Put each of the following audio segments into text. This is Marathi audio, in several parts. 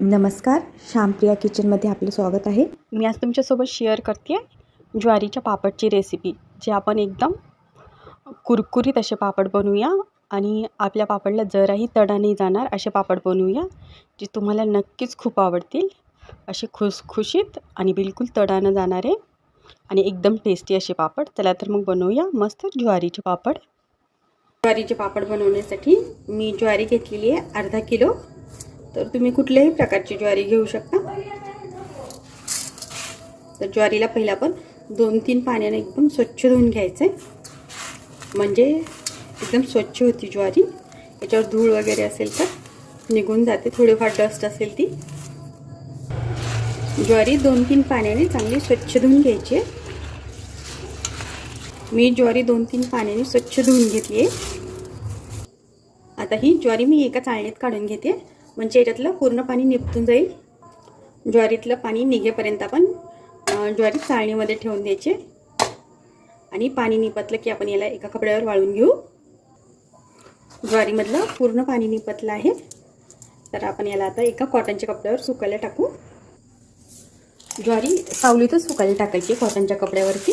नमस्कार श्यामप्रिया किचनमध्ये आपलं स्वागत आहे. मी आज तुमच्यासोबत शेअर करते ज्वारीच्या पापडची रेसिपी जे आपण एकदम कुरकुरीत असे पापड बनवूया आणि आपल्या पापडला जराही तडा नाही जाणार असे पापड बनवूया जे तुम्हाला नक्कीच खूप आवडतील. असे खुसखुशीत आणि बिलकुल तडा न जाणारे आणि एकदम टेस्टी असे पापड. चला तर मग बनवूया मस्त ज्वारीचे पापड. ज्वारीचे पापड बनवण्यासाठी मी ज्वारी घेतलेली आहे अर्धा किलो. तर तुम्ही कुठल्याही प्रकारची ज्वारी घेऊ शकता. तर ज्वारीला पहिला आपण दोन तीन पाण्याने एकदम स्वच्छ धुवून घ्यायचं आहे म्हणजे एकदम स्वच्छ होती ज्वारी. याच्यावर धूळ वगैरे असेल तर निघून जाते. थोडीफार डस्ट असेल ती. ज्वारी दोन तीन पाण्याने चांगली स्वच्छ धुवून घ्यायची आहे. मी ज्वारी दोन तीन पाण्याने स्वच्छ धुवून घेतली आहे. आता ही ज्वारी मी एका चाळणीत काढून घेते. म्हणजे याच्यातलं पूर्ण पाणी निपटून जाईल. ज्वारीतलं पाणी निघेपर्यंत आपण ज्वारी चाळणीमध्ये ठेवून द्यायचे. आणि पाणी निपतलं की आपण याला एका कपड्यावर वाळून घेऊ. ज्वारीमधलं पूर्ण पाणी निपतलं आहे. तर आपण याला आता एका कॉटनच्या कपड्यावर सुकायला टाकू. ज्वारी सावलीतच सुकायला टाकायची कॉटनच्या कपड्यावरती.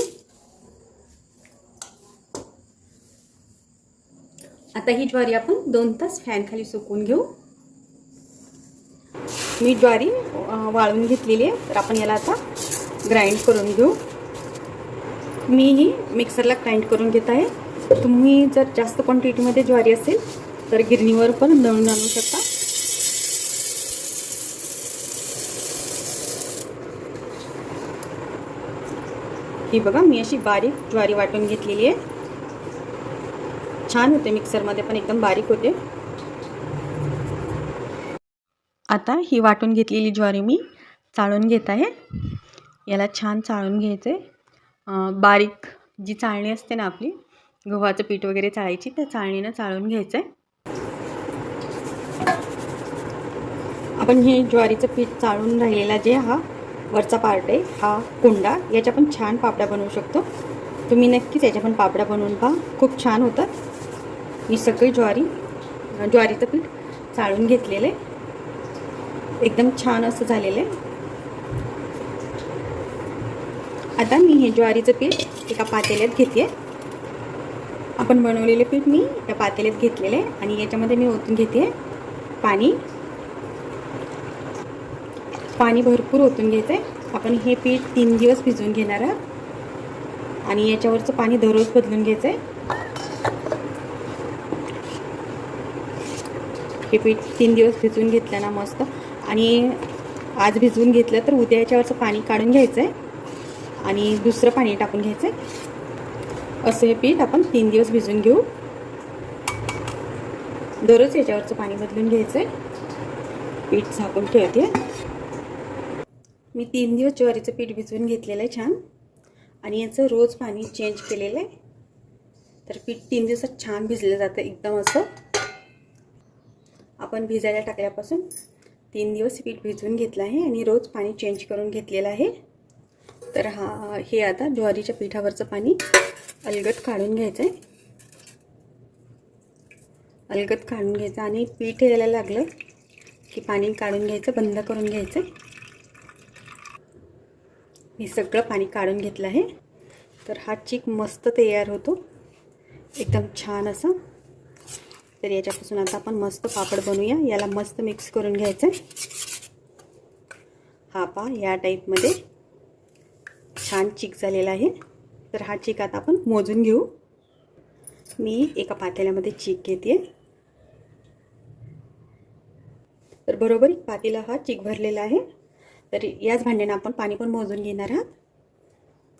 आता ही ज्वारी आपण दोन तास फॅनखाली सुकून सुकवून घेऊ. मी ज्वारी वाळून घेतलेली आहे. तर आपण याला आता ग्राइंड करून घेऊ. मी ही मिक्सरला ग्राइंड करून घेत आहे. तुम्ही जर जास्त क्वांटिटीमध्ये ज्वारी असेल तर गिरणीवर पण दळून आणू शकता. ही बघा मी अशी बारीक ज्वारी वाटून घेतलेली आहे. छान होते मिक्सरमध्ये पण एकदम बारीक होते. आता ही वाटून घेतलेली ज्वारी मी चाळून घेत आहे. याला छान चाळून घ्यायचं आहे बारीक जी चाळणी असते ना आपली गव्हाचं पीठ वगैरे चाळायची त्या चाळणीनं चाळून घ्यायचं आहे आपण हे ज्वारीचं पीठ चाळून राहिलेला जे हा वरचा पार्ट आहे हा कुंडा याच्या पण छान पापड्या बनवू शकतो. तुम्ही नक्कीच याच्या पण पापड्या बनवून पहा. खूप छान होतात. मी सगळी ज्वारी ज्वारीचं पीठ चाळून घेतलेलं आहे. एकदम छान असं झालेलं आहे. आता मी हे ज्वारीचं पीठ एका पातेल्यात घेते. आपण बनवलेले पीठ मी या पातेल्यात घेतलेले आहे आणि याच्यामध्ये मी ओतून घेते पाणी. पाणी भरपूर ओतून घ्यायचं आहे आपण हे पीठ तीन दिवस भिजवून घेणार आहोत. आणि याच्यावरचं पाणी दररोज बदलून घ्यायचं आहे हे पीठ तीन दिवस भिजवून घेतलं ना मस्त आणि आज भिजवून घेतलं तर उद्या याच्यावरचं पाणी काढून घ्यायचं आहे आणि दुसरं पाणी टाकून घ्यायचं आहे असं हे पीठ आपण तीन दिवस भिजवून घेऊ. दररोज याच्यावरचं पाणी बदलून घ्यायचं आहे पीठ झाकून ठेवते. मी तीन दिवस ज्वारीचं पीठ भिजवून घेतलेलं आहे छान. आणि याचं रोज पाणी चेंज केलेलं आहे. तर पीठ तीन दिवसात छान भिजलं जातं एकदम असं. आपण भिजायला टाकल्यापासून तीन दिवस पीठ भिजवून घेतलं आहे आणि रोज पाणी चेंज करून घेतलेलं आहे. तर हा हे आता ज्वारीच्या पिठावरचं पाणी अलगद काढून घ्यायचं आहे अलगद काढून घ्यायचं आणि पीठ यायला लागलं की पाणी काढून घ्यायचं बंद करून घ्यायचं हे सगळं पाणी काढून घेतलं आहे. तर हा चीक मस्त तयार होतो. एकदम छान असं. तर याच्यापासून आता आपण मस्त पापड बनवूया. याला मस्त मिक्स करून घ्यायचं. हा पा या टाईपमध्ये छान चिक झालेला आहे. तर हा चिक आता आपण मोजून घेऊ. मी एका पातेल्यामध्ये चिक घेते तर बरोबर एक पातेला हा चिक भरलेला आहे. तर याच भांड्यानं आपण पाणी पण मोजून घेणार आहात.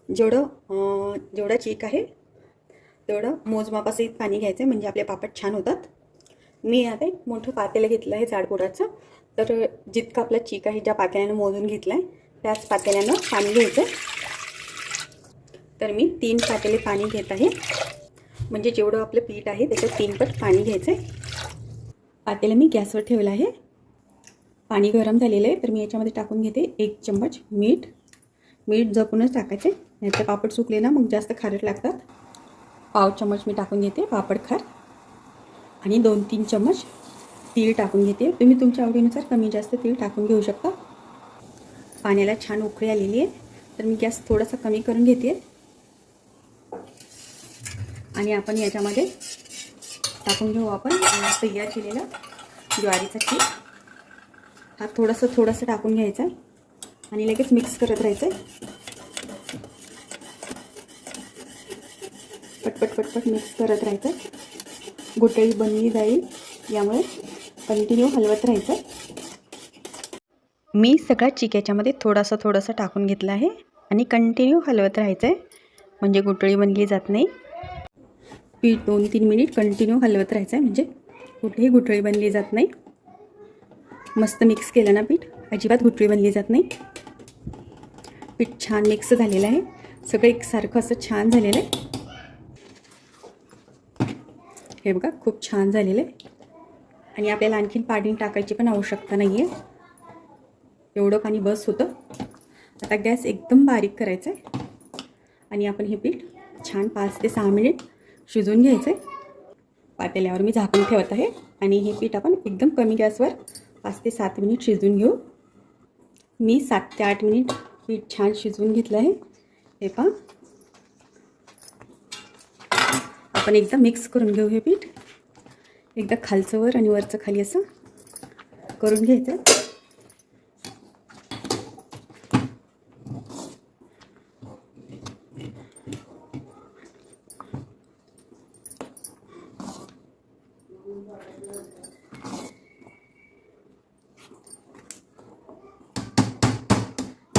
जेवढं जेवढा चिक आहे तेवढं मोजमापासहित पाणी घ्यायचं आहे म्हणजे आपले पापड छान होतात. मी आता एक मोठं पातेलं घेतलं आहे जाडबुडाचं तर जितकं आपला चीक आहे ज्या पातेल्यानं मोजून घेतलं आहे त्याच पातेल्यानं पाणी घ्यायचं तर मी तीन पातेले पाणी घेत आहे. म्हणजे जेवढं आपलं पीठ आहे त्याच्यात तीन पट पाणी घ्यायचं आहे पातेलं मी गॅसवर ठेवलं आहे. पाणी गरम झालेलं आहे तर मी याच्यामध्ये टाकून घेते एक चम्मच मीठ. मीठ जपूनच टाकायचे नाहीतर पापड सुकले ना मग जास्त खारट लागतात. पाव चम्मच मी टाकून घेते पापड खार. आणि दोन तीन चम्मच तीळ टाकून घेते. तुम्ही तुमच्या आवडीनुसार कमी जास्त तीळ टाकून घेऊ शकता. पाण्याला छान उकळी आलेली आहे. तर मी गॅस थोडासा कमी करून घेते. आणि आपण याच्यामध्ये टाकून घेऊ आपण. तयार केलेला ज्वारीचा पीठ. हा थोडंसं थोडंसं टाकून घ्यायचा. आणि लगेच मिक्स करत राहायचं पटपट पटपट मिक्स करत राहायचं. गुटळी बनली जाईल. यामुळे कंटिन्यू हलवत राहायचं. मी सगळा चिक्याच्यामध्ये थोडासा थोडासा टाकून घेतला आहे आणि कंटिन्यू हलवत राहायचं आहे म्हणजे गुटळी बनली जात नाही. पीठ दोन तीन मिनिट कंटिन्यू हलवत राहायचं आहे म्हणजे कुठेही गुठळी बनली जात नाही. मस्त मिक्स केलं ना पीठ. अजिबात गुठळी बनली जात नाही. पीठ छान मिक्स झालेलं आहे. सगळं एकसारखं असं छान झालेलं आहे. हे बघा खूप छान झालेलं आहे. आणि आपल्याला आणखीन पाणी टाकायची पण आवश्यकता नाही आहे एवढं पाणी बस होतं. आता गॅस एकदम बारीक करायचा आहे आणि आपण हे पीठ छान पाच ते सहा मिनिट शिजवून घ्यायचं आहे पातेल्यावर मी झाकून ठेवत आहे. आणि हे पीठ आपण एकदम कमी गॅसवर पाच ते सात मिनिट शिजून घेऊ. मी सात ते आठ मिनिट पीठ छान शिजवून घेतलं आहे. हे पहा. आपण एकदा मिक्स करून घेऊ हे पीठ. एकदा खालचं वर आणि वरचं खाली असं करून घ्यायचं.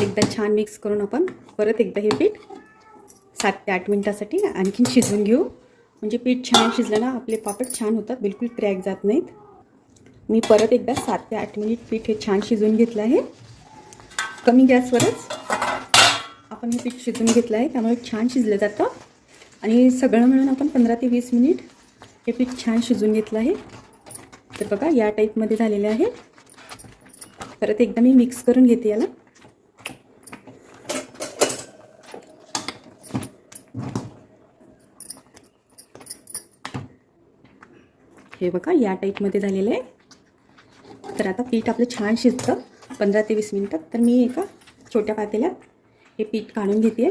एकदा छान मिक्स करून आपण परत एकदा हे पीठ सात ते आठ मिनटासाठी आणखीन शिजवून घेऊ. म्हणजे पीठ छान शिजलं ना आपले पापड छान होतात बिलकुल क्रॅक जात नाहीत. मी परत एकदा सात ते आठ मिनिट पीठ हे छान शिजून घेतलं आहे. कमी गॅसवरच आपण हे पीठ शिजवून घेतलं आहे त्यामुळे छान शिजलं जातं. आणि सगळं मिळून आपण पंधरा ते वीस मिनिट हे पीठ छान शिजून घेतलं आहे. तर बघा या टाईपमध्ये झालेले आहे. परत एकदा मी मिक्स करून घेते याला. हे बघा या टाईपमध्ये झालेलं आहे. तर आता पीठ आपलं छान शिजतं पंधरा ते वीस मिनटात तर मी एका छोट्या पातेल्यात हे पीठ काढून घेते.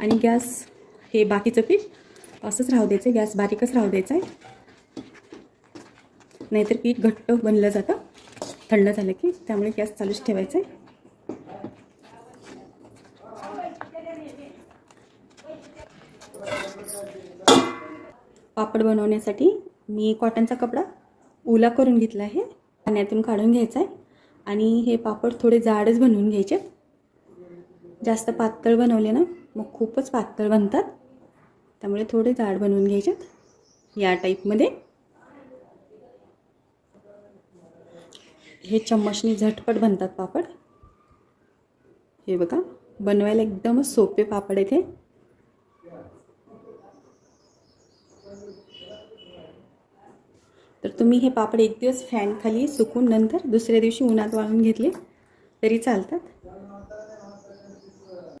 आणि गॅस हे बाकीचं पीठ असंच राहू द्यायचं आहे गॅस बारीकच राहू द्यायचं आहे. नाहीतर पीठ घट्ट बनलं जातं. थंड झालं की त्यामुळे गॅस चालूच ठेवायचा आहे. पापड बनवण्यासाठी मी कॉटनचा कपडा ओला करून घेतला आहे. पाण्यातून काढून घ्यायचा आहे. आणि हे पापड थोडे जाडच बनवून घ्यायचे. जास्त पातळ बनवले ना मग खूपच पातळ बनतात. त्यामुळे थोडे जाड बनवून घ्यायचे या टाईपमध्ये. हे चम्मचने झटपट बनतात पापड. हे बघा बनवायला एकदमच सोपे पापड आहेत हे. तुम्ही हे पापड एक दिवस फॅनखाली सुकून नंतर दुसऱ्या दिवशी उन्हात वाळून घेतले तरी चालतात.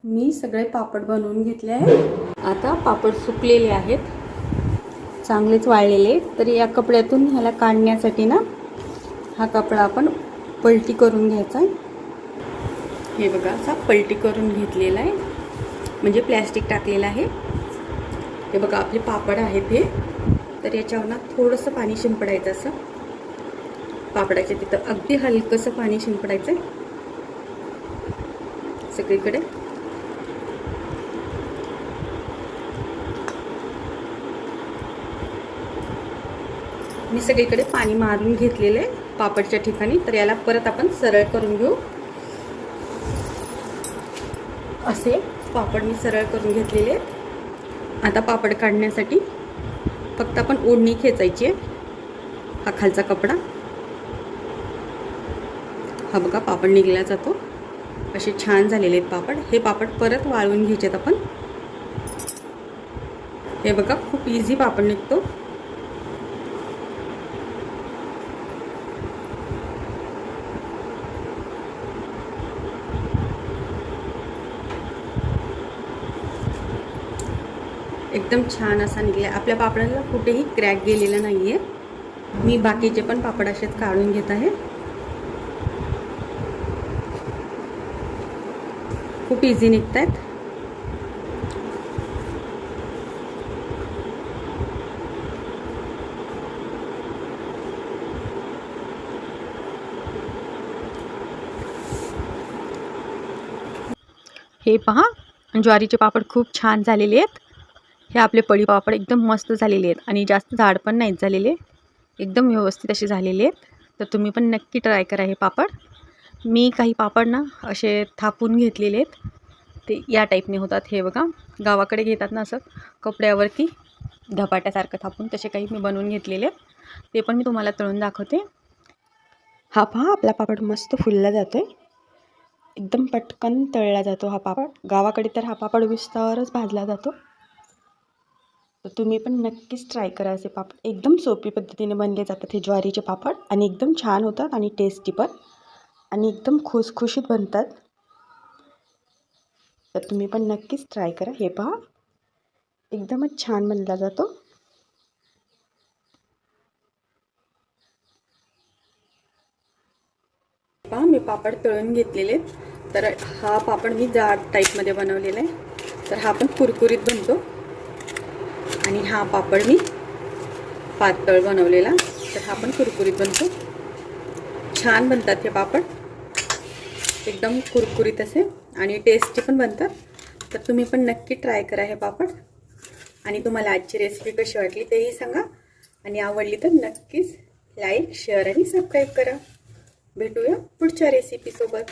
मी सगळे पापड बनवून घेतले आहे आता पापड सुकलेले आहेत. चांगलेच वाळलेले तर या कपड्यातून ह्याला काढण्यासाठी ना हा कपडा आपण पलटी करून घ्यायचा आहे. हे बघा असा पलटी करून घेतलेला आहे. म्हणजे प्लॅस्टिक टाकलेलं आहे. हे बघा आपले पापड आहेत हे. तर याच्यावर ना थोडंसं पाणी शिंपडायचं असं. पापडाच्या तिथं अगदी हलकंसं पाणी शिंपडायचं आहे सगळीकडे. मी सगळीकडे पाणी मारून घेतलेलं आहे पापडच्या ठिकाणी. तर याला परत आपण सरळ करून घेऊ. असे पापड मी सरळ करून घेतलेले आता पापड काढण्यासाठी फक्त आपण ओढणी खेचायची आहे. हा खालचा कपडा. हा बघा पापड निघला जातो. असे छान झालेले आहेत पापड. हे पापड परत वाळवून घ्यायचे आहेत आपण. हे बघा खूप इझी पापड निघतो. एकदम छान असा निघला आपल्या पापडाला कुठेही क्रॅक गेलेला नाही आहे मी बाकीचे पण पापड असेच काढून घेत आहे. खूप इझी निघत आहेत हे पहा ज्वारीचे पापड खूप छान झालेले आहेत. हे आपले पळी पापड एकदम मस्त झालेले आहेत आणि जास्त झाड पण नाहीत झालेले. एकदम व्यवस्थित असे झालेले आहेत. तर तुम्ही पण नक्की ट्राय करा हे पापड. मी काही पापड ना असे थापून घेतलेले आहेत. ते या टाईपने होतात हे बघा. गावाकडे घेतात ना असं कपड्यावरती धपाट्यासारखं थापून तसे काही मी बनवून घेतलेले आहेत. ते पण मी तुम्हाला तळून दाखवते. हा पहा आपला पापड मस्त फुलला जातो आहे एकदम पटकन तळला जातो हा पापड. गावाकडे तर हा पापड विस्तावरच भाजला जातो. तर तुम्ही पण नक्कीच ट्राय करा असे पापड. एकदम सोपी पद्धतीने बनले जातात हे ज्वारीचे पापड आणि एकदम छान होतात आणि टेस्टी पण आणि एकदम खुसखुशीत बनतात. तर तुम्ही पण नक्कीच ट्राय करा. हे पहा. एकदमच छान बनला जातो. पहा मी पापड तळून घेतलेले. तर हा पापड मी जाड टाईपमध्ये बनवलेला आहे. तर हा पण कुरकुरीत बनतो. आणि हा पापड मी पातळ बनवलेला. तर हा पण कुरकुरीत बनतो. छान बनतात हे पापड. एकदम कुरकुरीत असे आणि टेस्टी पण बनतात. तर तुम्ही पण नक्की ट्राय करा हे पापड. आणि तुम्हाला आजची रेसिपी कशी वाटली तेही सांगा. आणि आवडली तर नक्कीच लाईक शेअर आणि सबस्क्राईब करा. भेटूया पुढच्या रेसिपीसोबत